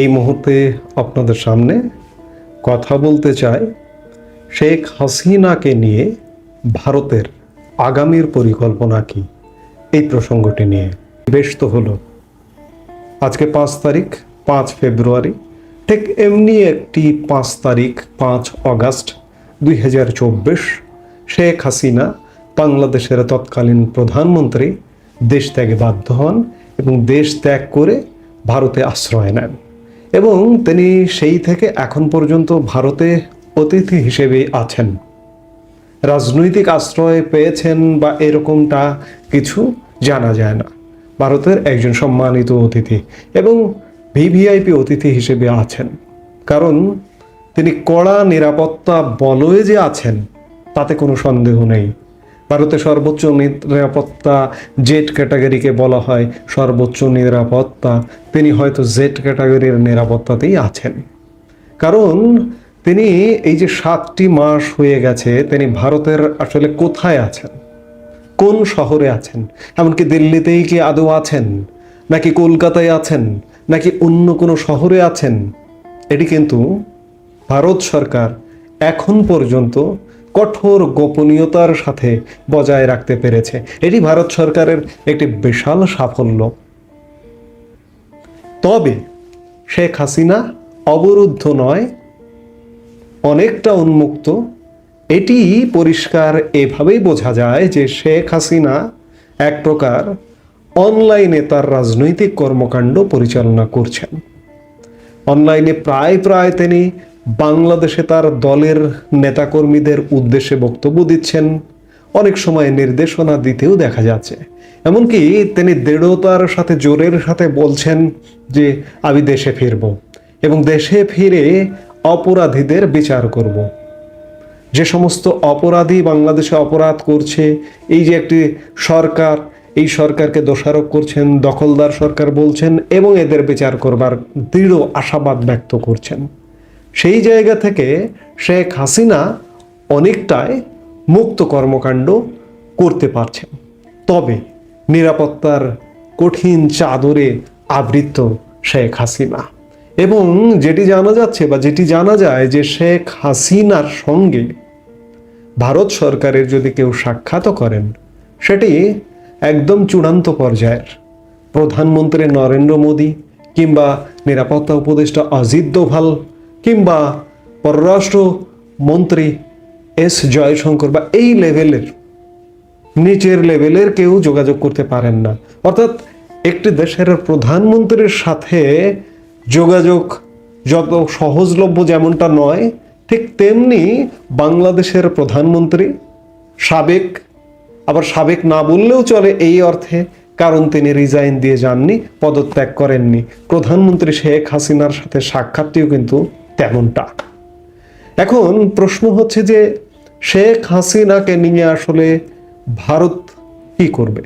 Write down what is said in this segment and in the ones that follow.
এই মুহূর্তে আপনাদের সামনে কথা বলতে চাই শেখ হাসিনাকে নিয়ে ভারতের আগামীর পরিকল্পনা কি? এই প্রসঙ্গটি নিয়ে বেশ তো হলো। আজকে পাঁচ তারিখ, পাঁচ ফেব্রুয়ারি, ঠিক এমনি একটি পাঁচ তারিখ, পাঁচ অগাস্ট দুই হাজার চব্বিশ, শেখ হাসিনা বাংলাদেশের তৎকালীন প্রধানমন্ত্রী দেশ ত্যাগে বাধ্য হন এবং দেশ ত্যাগ করে ভারতে আশ্রয় নেন। এবং তিনি সেই থেকে এখন পর্যন্ত ভারতে অতিথি হিসেবে আছেন। রাজনৈতিক আশ্রয় পেয়েছেন বা এরকমটা কিছু জানা যায় না। ভারতের একজন সম্মানিত অতিথি এবং ভিভিআইপি অতিথি হিসেবে আছেন। কারণ তিনি কড়া নিরাপত্তা বলয়ে যে আছেন, তাতে কোনো সন্দেহ নেই। ভারতের সর্বোচ্চ নিরাপত্তা জেট ক্যাটাগরিকে বলা হয়, সর্বোচ্চ নিরাপত্তা। তিনি হয়তো জেট ক্যাটাগরির নিরাপত্তাতেই আছেন। কারণ তিনি এই যে সাতটি মাস হয়ে গেছে, তিনি ভারতের আসলে কোথায় আছেন? কোন শহরে আছেন? এমনকি দিল্লিতেই কি আদৌ আছেন? নাকি কলকাতায় আছেন? নাকি অন্য কোনো শহরে আছেন? এটি কিন্তু ভারত সরকার এখন পর্যন্ত কঠোর গোপনীয়তার সাথে বজায় রাখতে পেরেছে। এটি ভারত সরকারের একটি বিশাল সাফল্য। তবে শেখ হাসিনা অবরুদ্ধ নয়, অনেকটা উন্মুক্ত। এটি পরিষ্কার এভাবেই বোঝা যায় যে শেখ হাসিনা এক প্রকার অনলাইনে তার রাজনৈতিক কর্মকাণ্ড পরিচালনা করছেন। অনলাইনে প্রায় প্রায় তিনি বাংলাদেশে তার দলের নেতাকর্মীদের উদ্দেশ্যে বক্তব্য দিচ্ছেন। অনেক সময় নির্দেশনা দিতেও দেখা যাচ্ছে। এমনকি তিনি দৃঢ়তার সাথে, জোরের সাথে বলছেন যে, আমি দেশে ফিরব এবং দেশে ফিরে অপরাধীদের বিচার করব। যে সমস্ত অপরাধী বাংলাদেশে অপরাধ করছে, এই যে একটি সরকার, এই সরকারকে দোষারোপ করছেন, দখলদার সরকার বলছেন এবং এদের বিচার করবার দৃঢ় আশাবাদ ব্যক্ত করছেন। সেই জায়গা থেকে শেখ হাসিনা অনেকটাই মুক্ত কর্মকাণ্ড করতে পারছেন। তবে নিরাপত্তার কঠিন চাদরে আবৃত শেখ হাসিনা। এবং যেটি জানা যাচ্ছে বা যেটি জানা যায় যে শেখ হাসিনার সঙ্গে ভারত সরকারের যদি কেউ সাক্ষাৎ করেন, সেটি একদম চূড়ান্ত পর্যায়ের। প্রধানমন্ত্রী নরেন্দ্র মোদী কিংবা নিরাপত্তা উপদেষ্টা অজিত দোভাল কিংবা পররাষ্ট্র মন্ত্রী এস জয়শঙ্কর বা এই লেভেলের, নিচের লেভেলের কেউ যোগাযোগ করতে পারেন না। অর্থাৎ একটি দেশের প্রধানমন্ত্রীর সাথে যোগাযোগ যত সহজলভ্য যেমনটা নয়, ঠিক তেমনি বাংলাদেশের প্রধানমন্ত্রী, সাবেক, আবার সাবেক না বললেও চলে এই অর্থে, কারণ তিনি রিজাইন দিয়ে যাননি, পদত্যাগ করেননি। প্রধানমন্ত্রী শেখ হাসিনার সাথে সাক্ষাৎটিও কিন্তু তেমনটা। এখন প্রশ্ন হচ্ছে যে, শেখ হাসিনাকে নিয়ে আসলে ভারত কি করবে?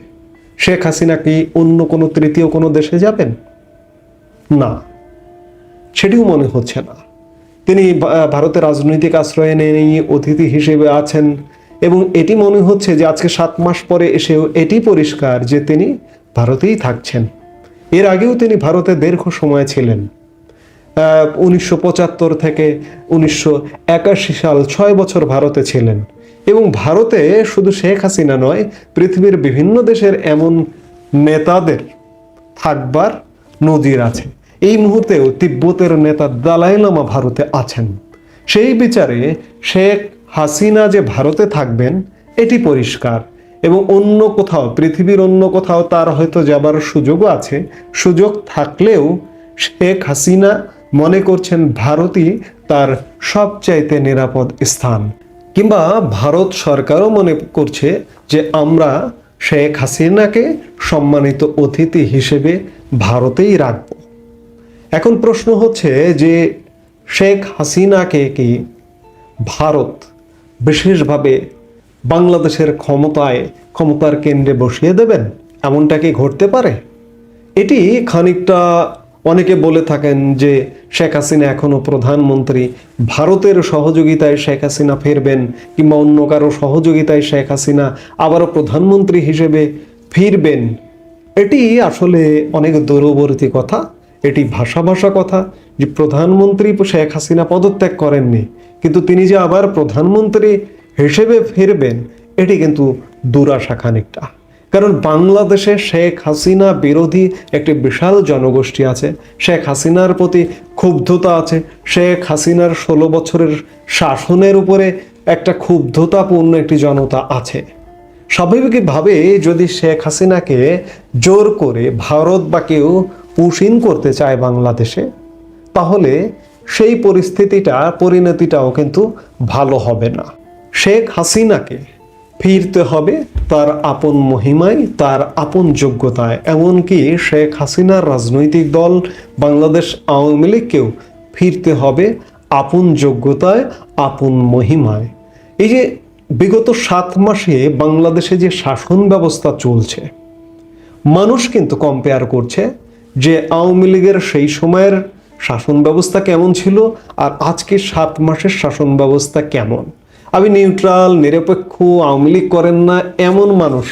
শেখ হাসিনা কি অন্য কোনো তৃতীয় কোনো দেশে যাবেন? না। সেটিও মনে হচ্ছে না। তিনি ভারতের রাজনৈতিক আশ্রয় নিয়ে অতিথি হিসেবে আছেন এবং এটি মনে হচ্ছে যে, আজকে সাত মাস পরে এসেও এটি পরিষ্কার যে তিনি ভারতেই থাকছেন। এর আগেও তিনি ভারতে দীর্ঘ সময় ছিলেন। উনিশশো পঁচাত্তর থেকে উনিশশো একাশি সাল ছয় বছর ভারতে ছিলেন। এবং ভারতে শুধু শেখ হাসিনা নয়, পৃথিবীর বিভিন্ন দেশের এমন নেতাদের থাকবার নজির আছে। এই মুহূর্তেও তিব্বতের নেতা দালাই লামা ভারতে আছেন। সেই বিচারে শেখ হাসিনা যে ভারতে থাকবেন, এটি পরিষ্কার। এবং অন্য কোথাও, পৃথিবীর অন্য কোথাও তার হয়তো যাবার সুযোগও আছে। সুযোগ থাকলেও শেখ হাসিনা মনে করছেন ভারতই তার সবচাইতে নিরাপদ স্থান। কিংবা ভারত সরকারও মনে করছে যে আমরা শেখ হাসিনাকে সম্মানিত অতিথি হিসেবে ভারতেই রাখব। এখন প্রশ্ন হচ্ছে যে শেখ হাসিনাকে কি ভারত বিশেষভাবে বাংলাদেশের ক্ষমতায়, ক্ষমতার কেন্দ্রে বসিয়ে দেবেন? এমনটা কি ঘটতে পারে? এটি খানিকটা অনেকে বলে থাকেন যে শেখ হাসিনা এখনও প্রধানমন্ত্রী। ভারতের সহযোগিতায় শেখ হাসিনা ফিরবেন কিংবা অন্য কারও সহযোগিতায় শেখ হাসিনা আবারও প্রধানমন্ত্রী হিসেবে ফিরবেন। এটি আসলে অনেক দূরবর্তী কথা। এটি ভাষা ভাষা কথা যে প্রধানমন্ত্রী শেখ হাসিনা পদত্যাগ করেননি, কিন্তু তিনি যে আবার প্রধানমন্ত্রী হিসেবে ফিরবেন, এটি কিন্তু দুরাশা খানিকটা। কারণ বাংলাদেশে শেখ হাসিনা বিরোধী একটি বিশাল জনগোষ্ঠী আছে। শেখ হাসিনার প্রতি ক্ষুব্ধতা আছে। শেখ হাসিনার ষোলো বছরের শাসনের উপরে একটা ক্ষুব্ধতাপূর্ণ একটি জনতা আছে। স্বাভাবিকভাবে যদি শেখ হাসিনাকে জোর করে ভারত বা কেউ পুষিন করতে চায় বাংলাদেশে, তাহলে সেই পরিস্থিতিটা, পরিণতিটাও কিন্তু ভালো হবে না। শেখ হাসিনাকে ফিরতে হবে তার আপন মহিমায়, তার আপন যোগ্যতায়। এমনকি শেখ হাসিনার রাজনৈতিক দল, বাংলাদেশ আওয়ামী লীগকেও ফিরতে হবে আপন যোগ্যতায়, আপন মহিমায়। এই যে বিগত সাত মাসে বাংলাদেশে যে শাসন ব্যবস্থা চলছে, মানুষ কিন্তু কম্পেয়ার করছে যে আওয়ামী লীগের সেই সময়ের শাসন ব্যবস্থা কেমন ছিল আর আজকে সাত মাসের শাসন ব্যবস্থা কেমন। আমি নিউট্রাল নিরপেক্ষ, আওয়ামী লীগ করেন না, এমন মানুষ।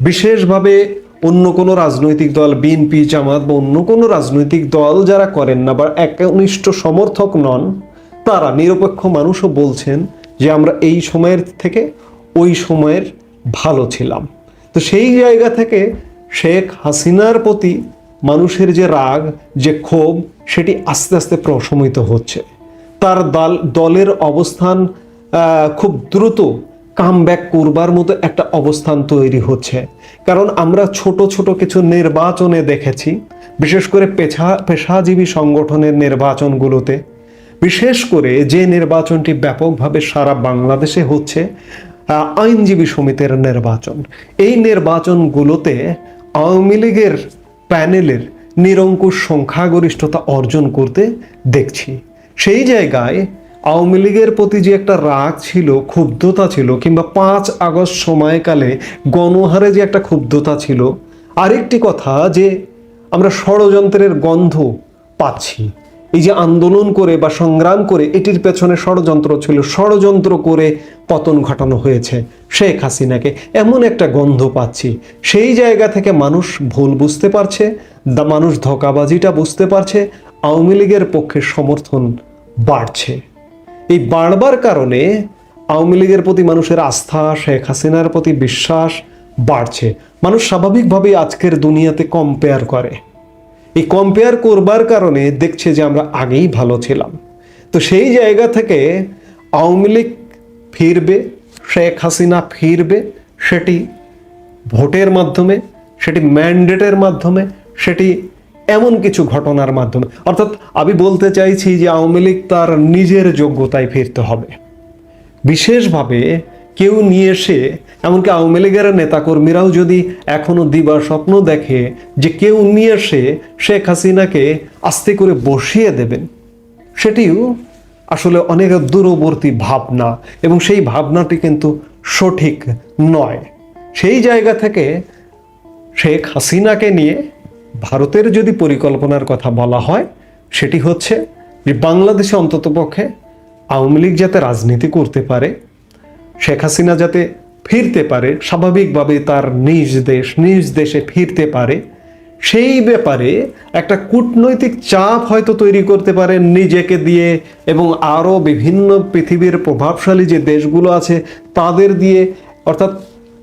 বিশেষভাবে অন্য কোনো রাজনৈতিক দল বিএনপি জামাত বা অন্য কোনো রাজনৈতিক দল যারা করেন না বা একনিষ্ঠ সমর্থক নন, তারা নিরপেক্ষ মানুষও বলছেন যে আমরা এই সময়ের থেকে ওই সময়ের ভালো ছিলাম। তো সেই জায়গা থেকে শেখ হাসিনার প্রতি মানুষের যে রাগ, যে ক্ষোভ, সেটি আস্তে আস্তে প্রশমিত হচ্ছে। তার দল, দলের অবস্থান খুব দ্রুত কাম ব্যাক করবার মতো একটা অবস্থান তৈরি হচ্ছে। কারণ আমরা ছোট ছোট কিছু নির্বাচনে দেখেছি, বিশেষ করে পেশা পেশাজীবী সংগঠনের নির্বাচনগুলোতে। বিশেষ করে যে নির্বাচনটি ব্যাপকভাবে সারা বাংলাদেশে হচ্ছে আইনজীবী সমিতির নির্বাচন। এই নির্বাচনগুলোতে আওয়ামী লীগের প্যানেলের নিরঙ্কুশ সংখ্যাগরিষ্ঠতা অর্জন করতে দেখছি। সেই জায়গায় আওয়ামী লীগের প্রতি যে একটা রাগ ছিল, ক্ষুব্ধতা ছিল, কিংবা পাঁচ আগস্ট সময়কালে গণহারে যে একটা ক্ষুব্ধতা ছিল, আরেকটি কথা যে আমরা ষড়যন্ত্রের গন্ধ পাচ্ছি। এই যে আন্দোলন করে বা সংগ্রাম করে, এটির পেছনে ষড়যন্ত্র ছিল, ষড়যন্ত্র করে পতন ঘটানো হয়েছে শেখ হাসিনাকে। এমন একটা গন্ধ পাচ্ছি। সেই জায়গা থেকে মানুষ ভুল বুঝতে পারছে, দা মানুষ ধোকাবাজিটা বুঝতে পারছে, আওয়ামী লীগের পক্ষে সমর্থন বাড়ছে। এই বাড়বার কারণে আওয়ামী লীগের প্রতি মানুষের আস্থা, শেখ হাসিনার প্রতি বিশ্বাস বাড়ছে। মানুষ স্বাভাবিকভাবেই আজকের দুনিয়াতে কম্পেয়ার করে। এই কম্পেয়ার করবার কারণে দেখছে যে আমরা আগেই ভালো ছিলাম। তো সেই জায়গা থেকে আওয়ামী লীগ ফিরবে, শেখ হাসিনা ফিরবে, সেটি ভোটের মাধ্যমে, সেটি ম্যান্ডেটের মাধ্যমে, সেটি এমন কিছু ঘটনার মাধ্যমে। অর্থাৎ আমি বলতে চাইছি যে আওয়ামী লীগ তার নিজের যোগ্যতায় ফিরতে হবে। বিশেষভাবে কেউ নিয়ে এসে, এমনকি আওয়ামী লীগের নেতাকর্মীরাও যদি এখনও দিবার স্বপ্ন দেখে যে কেউ নিয়ে এসে শেখ হাসিনাকে আস্তে করে বসিয়ে দেবেন, সেটিও আসলে অনেক দূরবর্তী ভাবনা এবং সেই ভাবনাটি কিন্তু সঠিক নয়। সেই জায়গা থেকে শেখ হাসিনাকে নিয়ে ভারতের যদি পরিকল্পনার কথা বলা হয়, সেটি হচ্ছে যে বাংলাদেশে অন্ততপক্ষে আওয়ামী লীগ যাতে রাজনীতি করতে পারে, শেখ হাসিনা যাতে ফিরতে পারে, স্বাভাবিকভাবে তার নিজ দেশ, নিজ দেশে ফিরতে পারে, সেই ব্যাপারে একটা কূটনৈতিক চাপ হয়তো তৈরি করতে পারেন নিজেকে দিয়ে এবং আরও বিভিন্ন পৃথিবীর প্রভাবশালী যে দেশগুলো আছে, তাদের দিয়ে, অর্থাৎ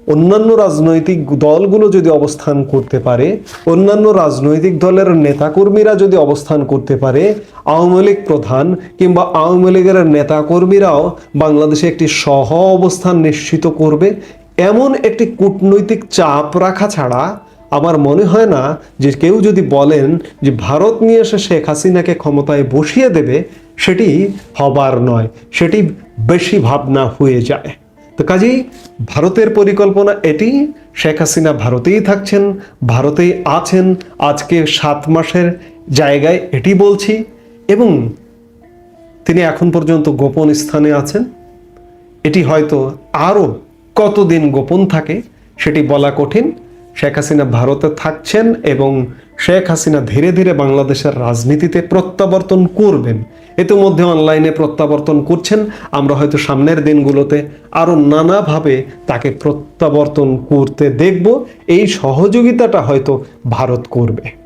অন্যান্য রাজনৈতিক দলগুলো যদি অবস্থান করতে পারে, অন্যান্য রাজনৈতিক দলের নেতাকর্মীরা যদি অবস্থান করতে পারে, আওয়ামী লীগ প্রধান কিংবা আওয়ামী লীগের নেতাকর্মীরাও বাংলাদেশে একটি সহ অবস্থান নিশ্চিত করবে। এমন একটি কূটনৈতিক চাপ রাখা ছাড়া আমার মনে হয় না যে কেউ যদি বলেন যে ভারত নিয়ে এসে শেখ হাসিনাকে ক্ষমতায় বসিয়ে দেবে, সেটি হবার নয়, সেটি বেশি ভাবনা হয়ে যায়। তো কাজেই ভারতের পরিকল্পনা এটি। শেখ হাসিনা ভারতেই থাকছেন, ভারতেই আছেন। আজকে সাত মাসের জায়গায় এটি বলছি এবং তিনি এখন পর্যন্ত গোপন স্থানে আছেন। এটি হয়তো আরও কতদিন গোপন থাকে সেটি বলা কঠিন। শেখ হাসিনা ভারতে থাকছেন এবং শেখ হাসিনা ধীরে ধীরে বাংলাদেশের রাজনীতিতে প্রত্যাবর্তন করবেন। ইতিমধ্যে অনলাইনে প্রত্যাবর্তন করছেন। আমরা হয়তো সামনের দিনগুলোতে আরও নানাভাবে তাকে প্রত্যাবর্তন করতে দেখব। এই সহযোগিতাটা হয়তো ভারত করবে।